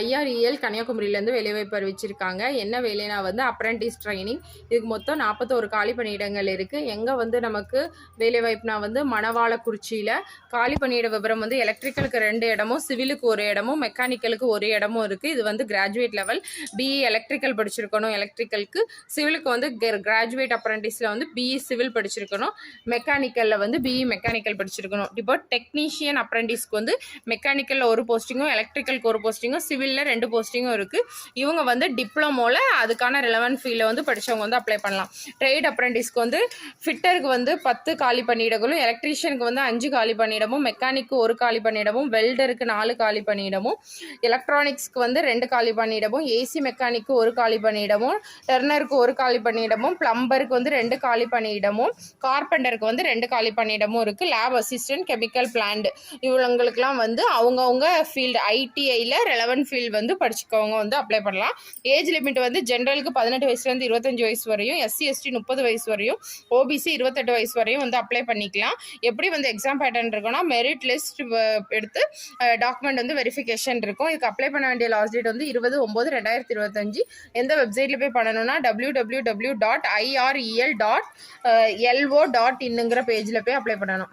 IREL கன்னியாகுமரியிலேருந்து வேலைவாய்ப்பு அறிவிச்சிருக்காங்க. என்ன வேலைனா வந்து அப்ரெண்டிஸ் ட்ரைனிங் இதுக்கு மொத்தம் நாற்பத்தோரு காலி பணியிடங்கள் இருக்குது எங்கே வந்து நமக்கு வேலைவாய்ப்புனா வந்து மணவாளக்குறிச்சியில் காலி பணியிட விவரம் வந்து எலக்ட்ரிக்கலுக்கு ரெண்டு இடமும் சிவிலுக்கு ஒரு இடமும் மெக்கானிக்கலுக்கு ஒரு இடமும் இருக்குது இது வந்து கிராஜுவேட் லெவல் பிஇ எலக்ட்ரிக்கல் படிச்சிருக்கணும் எலக்ட்ரிக்கலுக்கு சிவிலுக்கு வந்து கிராஜுவேட் அப்ரண்டிஸில் வந்து பிஇ சிவில் படிச்சிருக்கணும். மெக்கானிக்கலில் வந்து பிஇ மெக்கானிக்கல் படிச்சிருக்கணும். இப்போ டெக்னீஷியன் அப்ரண்டிஸ்க்கு வந்து மெக்கானிக்கலில் ஒரு போஸ்டிங்கும் எலக்ட்ரிக்கலுக்கு ஒரு போஸ்டிங்கும் சிவிலில் ரெண்டு போஸ்டிங்கும் இருக்குது இவங்க வந்து டிப்ளமோவில் அதுக்கான ரிலவெண்ட் ஃபீல்டில் வந்து படித்தவங்க வந்து அப்ளை பண்ணலாம். ட்ரேட் அப்ரெண்டிஸ்க்கு வந்து ஃபிட்டருக்கு வந்து பத்து காலி பணியிடங்களும் எலக்ட்ரீஷியனுக்கு வந்து அஞ்சு காலி பணியிடமும் மெக்கானிக்கு ஒரு காலி பணியிடமும் வெல்டருக்கு நாலு காலி பணியிடமும் எலக்ட்ரானிக்ஸ்க்கு வந்து ரெண்டு காலி பணியிடமும் ஏசி மெக்கானிக்கு ஒரு காலி பணியிடமும் டெர்னருக்கு ஒரு காலி பணியிடமும் பிளம்பருக்கு வந்து ரெண்டு காலி பணியிடமும் கார்பெண்டருக்கு வந்து ரெண்டு காலி பணியிடமும் இருக்குது லேப் அசிஸ்டன்ட் கெமிக்கல் பிளான்ட் இவங்களுக்கெல்லாம் வந்து அவங்கவுங்க ஃபீல்டு ஐடிஐயில் ரெலவெண்ட் ஃபீல்டு வந்து படிச்சுக்கவங்க வந்து அப்ளை பண்ணலாம். ஏஜ் லிமிட் வந்து ஜென்ரலுக்கு பதினெட்டு வயசுலேருந்து இருபத்தஞ்சு வயசு வரையும் எஸ்சி எஸ்டி முப்பது வயசு வரையும் ஓபிசி இருபத்தெட்டு வயசு வரையும் வந்து அப்ளை பண்ணிக்கலாம். எப்படி வந்து எக்ஸாம் பேட்டர்ன் இருக்குன்னா மெரிட் லிஸ்ட் எடுத்து டாக்குமெண்ட் வந்து வெரிஃபிகேஷன் இருக்கும். இதுக்கு அப்ளை பண்ண வேண்டிய லாஸ்ட் டேட் வந்து இருபது ஒம்பது ரெண்டாயிரத்தி இருபத்தஞ்சு. எந்த வெப்சைட்டில் போய் பண்ணணும்னா W W W dot IREL dot LO dot இன்னுங்கிற பேஜில் போய் அப்ளை பண்ணணும்.